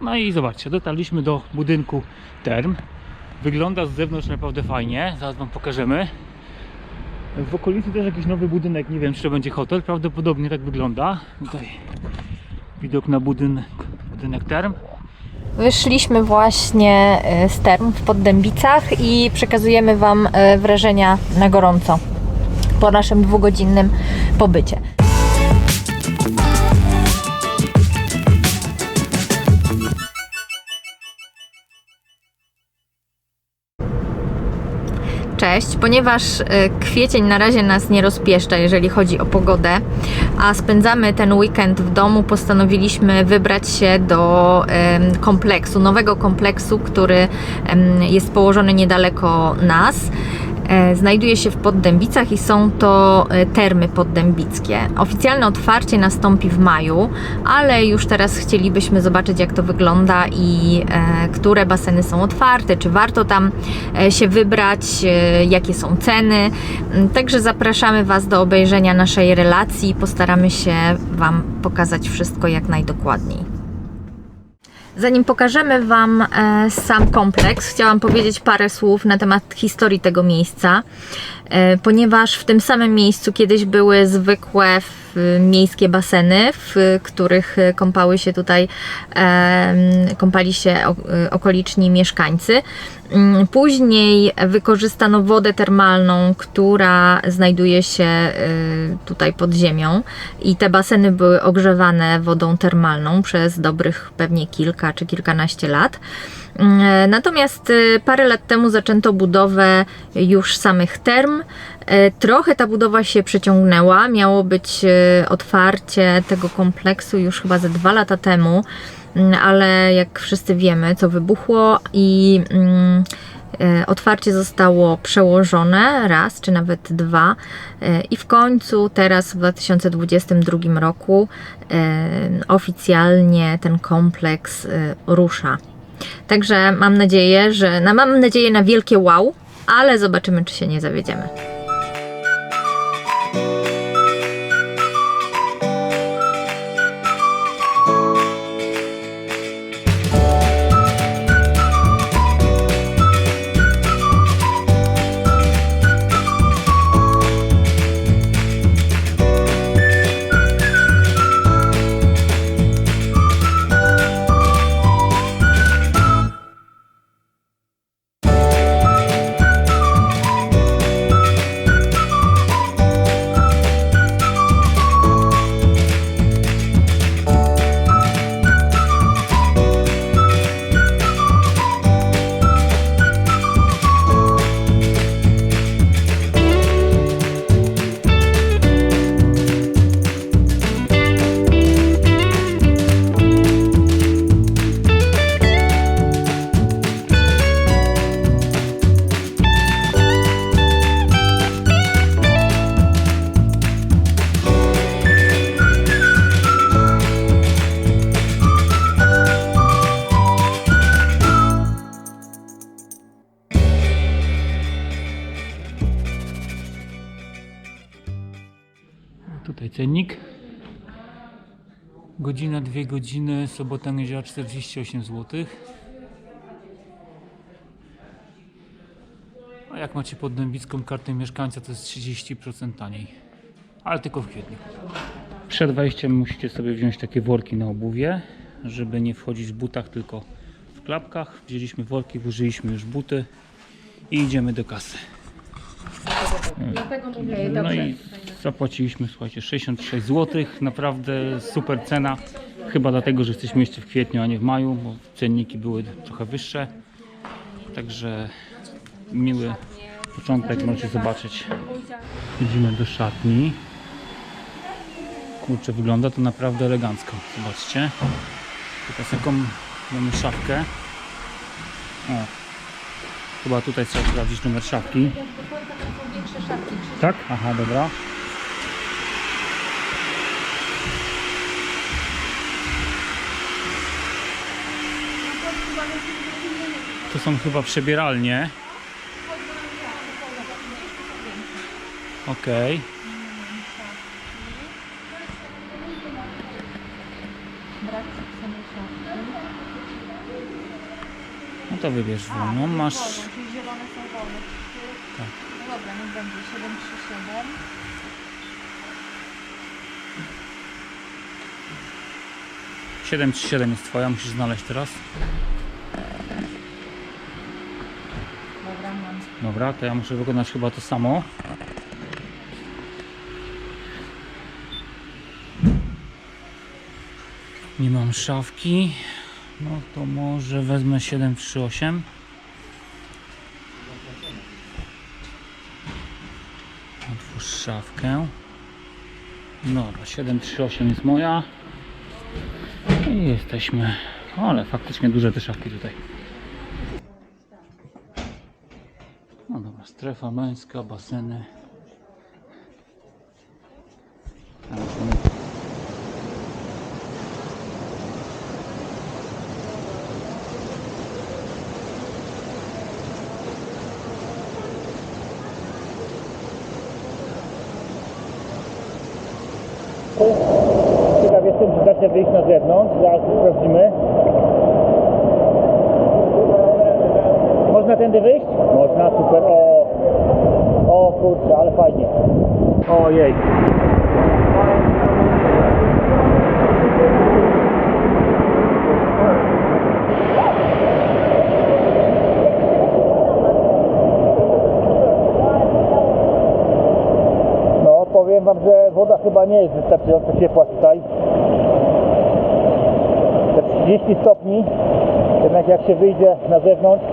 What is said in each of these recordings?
No i zobaczcie, dotarliśmy do budynku term. Wygląda z zewnątrz naprawdę fajnie, zaraz Wam pokażemy. W okolicy też jakiś nowy budynek, nie wiem czy to będzie hotel, prawdopodobnie tak wygląda. Tutaj widok na budynek, budynek term. Wyszliśmy właśnie e, z term w Poddębicach i przekazujemy Wam e, wrażenia na gorąco po naszym dwugodzinnym pobycie. Cześć, ponieważ e, kwiecień na razie nas nie rozpieszcza, jeżeli chodzi o pogodę, a spędzamy ten weekend w domu, postanowiliśmy wybrać się do kompleksu, nowego kompleksu, który jest położony niedaleko nas. E, Znajduje się w Poddębicach i są to e, termy poddębickie. Oficjalne otwarcie nastąpi w maju, ale już teraz chcielibyśmy zobaczyć, jak to wygląda i e, które baseny są otwarte, czy warto tam się wybrać, jakie są ceny. Mm, Także zapraszamy Was do obejrzenia naszej relacji. Postaramy się Wam pokazać wszystko jak najdokładniej. Zanim pokażemy Wam e, sam kompleks, chciałam powiedzieć parę słów na temat historii tego miejsca, ponieważ w tym samym miejscu kiedyś były zwykłe miejskie baseny, w których e, kąpały się tutaj, e, kąpali się e, okoliczni mieszkańcy. Mm, Później wykorzystano wodę termalną, która znajduje się e, tutaj pod ziemią i te baseny były ogrzewane wodą termalną przez dobrych pewnie kilka czy kilkanaście lat. Mm, Natomiast e, parę lat temu zaczęto budowę już samych term. E, Trochę ta budowa się przeciągnęła. Miało być e, otwarcie tego kompleksu już chyba ze dwa lata temu, Mm, ale jak wszyscy wiemy, co wybuchło i mm, e, otwarcie zostało przełożone raz czy nawet dwa e, i w końcu teraz w 2022 roku e, oficjalnie ten kompleks e, rusza. Także mam nadzieję, że no, mam nadzieję na wielkie wow, ale zobaczymy, czy się nie zawiedziemy. Godzina, dwie godziny, sobota, niedziela 48 zł. A jak macie poddębicką kartę mieszkańca, to jest 30% taniej. Ale tylko w kwietniu. Przed wejściem musicie sobie wziąć takie worki na obuwie, żeby nie wchodzić w butach, tylko w klapkach. Wzięliśmy worki, włożyliśmy już buty i idziemy do kasy. No i zapłaciliśmy, słuchajcie, 66 zł. Naprawdę super cena. Chyba dlatego, że jesteśmy jeszcze w kwietniu, a nie w maju, bo cenniki były trochę wyższe. Także miły początek, możecie zobaczyć. Idziemy do szatni. Kurczę, wygląda to naprawdę elegancko. Zobaczcie. Teraz jaką mamy szafkę. O. Chyba tutaj trzeba sprawdzić numer szafki. Tak? Aha, dobra. To są chyba przebieralnie. Okej. No to wybierz wolną. Masz 737 jest twoja, musisz znaleźć teraz. Dobra, mam. Dobra, to ja muszę wykonać chyba to samo. Nie mam szafki. No to może wezmę 738. Otwórz szafkę. No, 738 jest moja. I jesteśmy. Ale faktycznie duże te szafki tutaj. No dobra, strefa męska, baseny. Są- Ciekaw jestem, czy da się wyjść na zewnątrz, zaraz sprawdzimy. Można tędy wyjść? Można, super, o, o kurczę, ale fajnie. Ojej. No, powiem wam, że woda chyba nie jest wystarczająco ciepła tutaj. Te 30 stopni, jednak jak się wyjdzie na zewnątrz,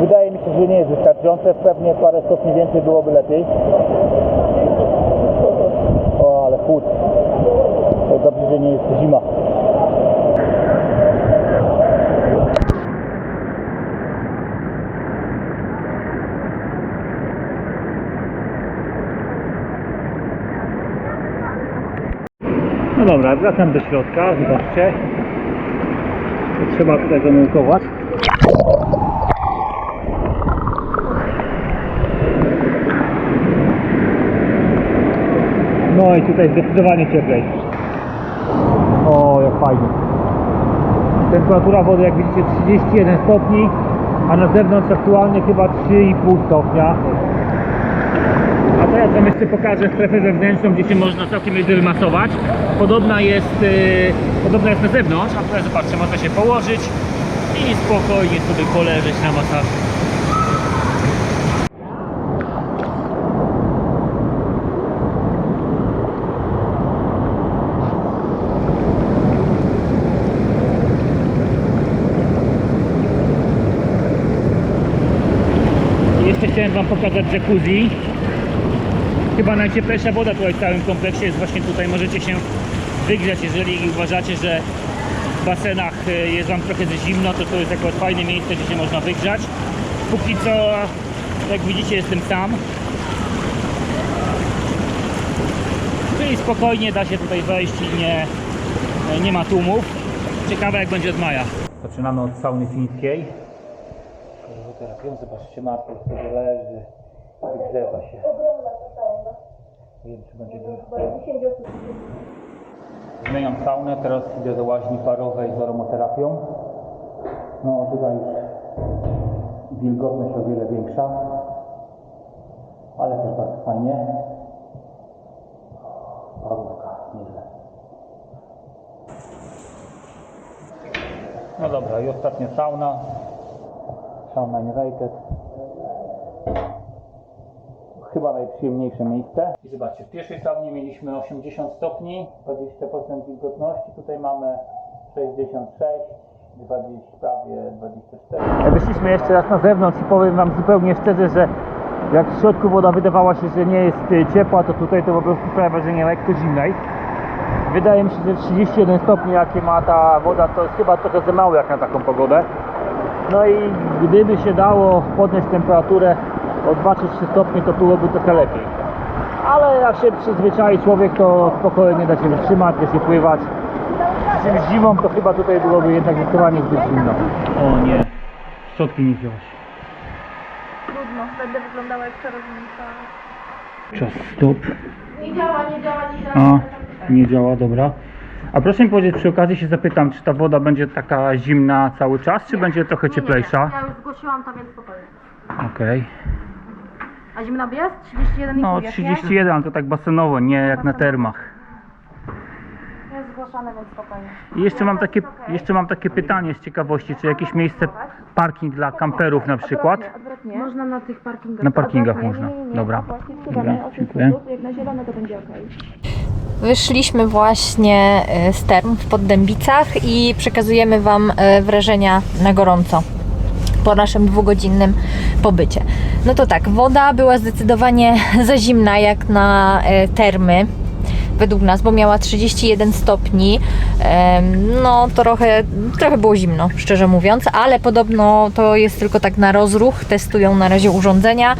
wydaje mi się, że nie jest wystarczające. Pewnie parę stopni więcej byłoby lepiej. O, ale chłód. To dobrze, że nie jest zima. No dobra, wracam do środka, zobaczcie. Trzeba tutaj zanurkować. No i tutaj zdecydowanie cieplej. O, jak fajnie. Temperatura wody, jak widzicie, 31 stopni, a na zewnątrz aktualnie chyba 3,5 stopnia. A teraz Wam jeszcze pokażę strefę wewnętrzną, gdzie się można całkiem nieźle wymasować. Podobna jest, yy, podobna jest na zewnątrz, a tutaj zobaczcie, można się położyć i spokojnie sobie poleżeć na masażu. I Jeszcze chciałem Wam pokazać jacuzzi. Chyba najcieplejsza woda tutaj w całym kompleksie jest właśnie tutaj. Możecie się wygrzać, jeżeli uważacie, że w basenach e, jest Wam trochę zimno, to to jest akurat fajne miejsce, gdzie się można wygrzać. Póki co, jak widzicie, jestem sam. Czyli spokojnie da się tutaj wejść i nie, nie ma tłumów. Ciekawe jak będzie od maja. Zaczynamy od sauny fińskiej. Terapią, zobaczcie, Marta sobie leży, wygrzewa się. Nie wiem, czy będzie dużo. Zmieniam saunę, teraz idę do łaźni parowej z aromaterapią. No tutaj już wilgotność o wiele większa, ale też bardzo fajnie. Parówka, nieźle. No dobra, i ostatnia sauna. United. Chyba najprzyjemniejsze miejsce. I zobaczcie, w pierwszej saunie mieliśmy 80 stopni, 20% wilgotności. Tutaj mamy 66, 20, prawie 24. Wyszliśmy jeszcze raz na zewnątrz i powiem Wam zupełnie szczerze, że jak w środku woda wydawała się, że nie jest y, ciepła, to tutaj to po prostu sprawia wrażenie lekko zimnej. Wydaje mi się, że 31 stopni jakie ma ta woda to jest chyba trochę za mało jak na taką pogodę. No i gdyby się dało podnieść temperaturę o 2 czy 3 stopnie, to byłoby trochę lepiej. Ale jak się przyzwyczai człowiek, to spokojnie da się wytrzymać, da się pływać. Z czymś zimą to chyba tutaj byłoby jednak zdecydowanie zbyt zimno. O nie, szczotki nie wziąłeś. Trudno, będę wyglądała jak czarownica. Czas stop. Nie działa, nie działa, nie działa. A, nie działa, dobra. A proszę mi powiedzieć, przy okazji się zapytam, czy ta woda będzie taka zimna cały czas, czy będzie trochę cieplejsza? Ja już zgłosiłam to, więc spokojnie. Okej. A zimno jest? 31,5 No jest, 31, ale to tak basenowo, nie jak na termach. Jest zgłoszone, więc spokojnie. I jeszcze mam takie, jeszcze mam takie pytanie z ciekawości, czy jakieś miejsce, parking dla kamperów na przykład? Odwrotnie. Można na tych parkingach. Na parkingach Odwrotnie. można. Nie, nie, nie. Dobra. Dobra, 8 dziękuję. Jak na zielono, to będzie ok. Wyszliśmy właśnie e, z term w Poddębicach i przekazujemy Wam e, wrażenia na gorąco po naszym dwugodzinnym pobycie. No to tak, woda była zdecydowanie za zimna jak na e, termy. Według nas, bo miała 31 stopni. No, trochę, trochę było zimno, szczerze mówiąc, ale podobno to jest tylko tak na rozruch. Testują na razie urządzenia.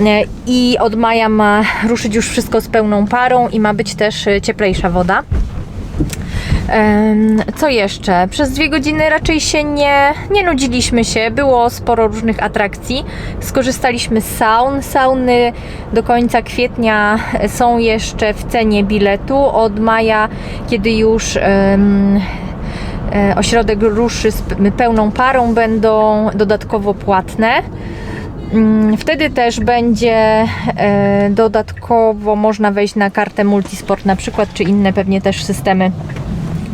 E, I od maja ma ruszyć już wszystko z pełną parą i ma być też e, cieplejsza woda. Co jeszcze? Przez dwie godziny raczej się nie, nie nudziliśmy się. Było sporo różnych atrakcji. Skorzystaliśmy z saun. Sauny do końca kwietnia są jeszcze w cenie biletu. Od maja, kiedy już e, ośrodek ruszy z pełną parą, będą dodatkowo płatne. Mm, Wtedy też będzie e, dodatkowo można wejść na kartę multisport na przykład, czy inne pewnie też systemy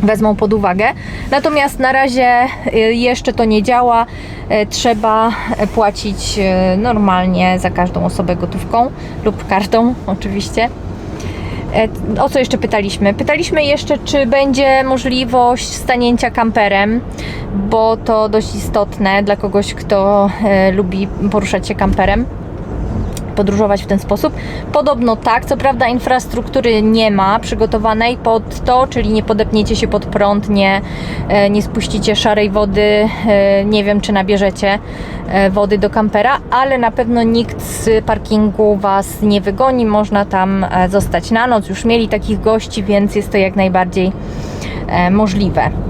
wezmą pod uwagę. Natomiast na razie e, jeszcze to nie działa. E, Trzeba płacić e, normalnie za każdą osobę gotówką lub kartą oczywiście. E, O co jeszcze pytaliśmy? Pytaliśmy jeszcze, czy będzie możliwość stanięcia kamperem, bo to dość istotne dla kogoś, kto e, lubi poruszać się kamperem podróżować w ten sposób? Podobno tak, co prawda infrastruktury nie ma przygotowanej pod to, czyli nie podepniecie się pod prąd, nie, e, nie spuścicie szarej wody, e, nie wiem czy nabierzecie e, wody do kampera, ale na pewno nikt z parkingu Was nie wygoni, można tam zostać na noc, już mieli takich gości, więc jest to jak najbardziej możliwe.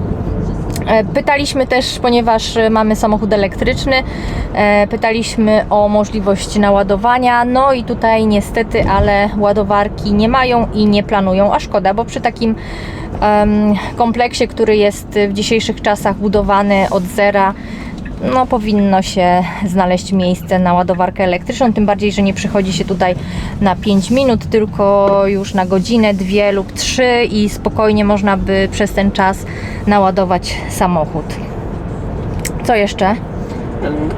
E, Pytaliśmy też, ponieważ e, mamy samochód elektryczny, e, pytaliśmy o możliwość naładowania. No i tutaj niestety, ale ładowarki nie mają i nie planują, a szkoda, bo przy takim kompleksie, który jest w dzisiejszych czasach budowany od zera, no powinno się znaleźć miejsce na ładowarkę elektryczną, tym bardziej, że nie przychodzi się tutaj na 5 minut, tylko już na godzinę, dwie lub trzy i spokojnie można by przez ten czas naładować samochód. Co jeszcze?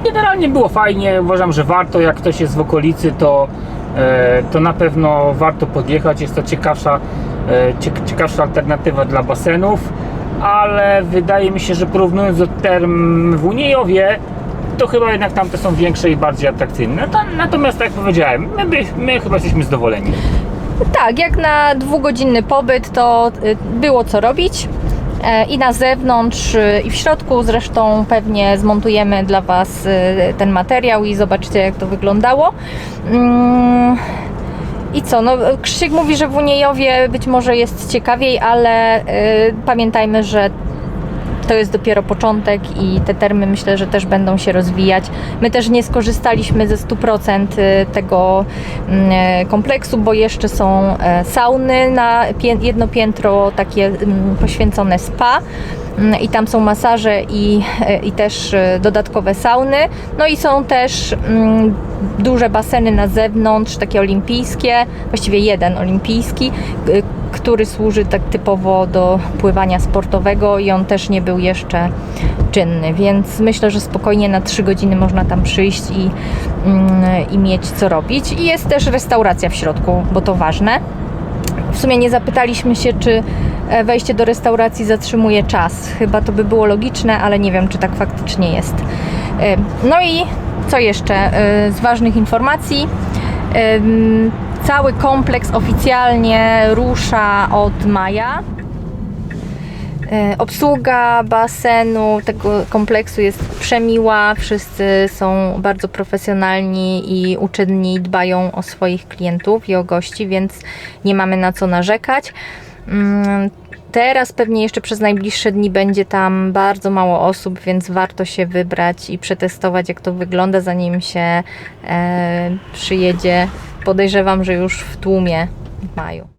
Generalnie było fajnie, uważam, że warto, jak ktoś jest w okolicy, to, e, to na pewno warto podjechać, jest to ciekawsza, e, cie- ciekawsza alternatywa dla basenów, ale wydaje mi się, że porównując do term w Uniejowie, to chyba jednak tamte są większe i bardziej atrakcyjne. To, natomiast tak jak powiedziałem, my, by, my chyba jesteśmy zadowoleni. Tak, jak na dwugodzinny pobyt, to y, było co robić. E, I na zewnątrz, y, i w środku. Zresztą pewnie zmontujemy dla Was y, ten materiał i zobaczycie, jak to wyglądało. I co? No, Krzysiek mówi, że w Uniejowie być może jest ciekawiej, ale y, pamiętajmy, że to jest dopiero początek i te termy myślę, że też będą się rozwijać. My też nie skorzystaliśmy ze 100% tego mm, e, kompleksu, bo jeszcze są e, sauny na jedno piętro takie mm, poświęcone spa. Mm, I tam są masaże i, e, i też e, dodatkowe sauny. No i są też mm, duże baseny na zewnątrz, takie olimpijskie, właściwie jeden olimpijski, który służy tak typowo do pływania sportowego i on też nie był jeszcze czynny, więc myślę, że spokojnie na 3 godziny można tam przyjść i, mm, i mieć co robić. I jest też restauracja w środku, bo to ważne. W sumie nie zapytaliśmy się, czy wejście do restauracji zatrzymuje czas. Chyba to by było logiczne, ale nie wiem, czy tak faktycznie jest. E, No i co jeszcze e, z ważnych informacji? Cały kompleks oficjalnie rusza od maja. E, Obsługa basenu tego kompleksu jest przemiła. Wszyscy są bardzo profesjonalni i uczynni, dbają o swoich klientów i o gości, więc nie mamy na co narzekać. Mm, Teraz pewnie jeszcze przez najbliższe dni będzie tam bardzo mało osób, więc warto się wybrać i przetestować, jak to wygląda, zanim się e, przyjedzie. Podejrzewam, że już w tłumie w maju.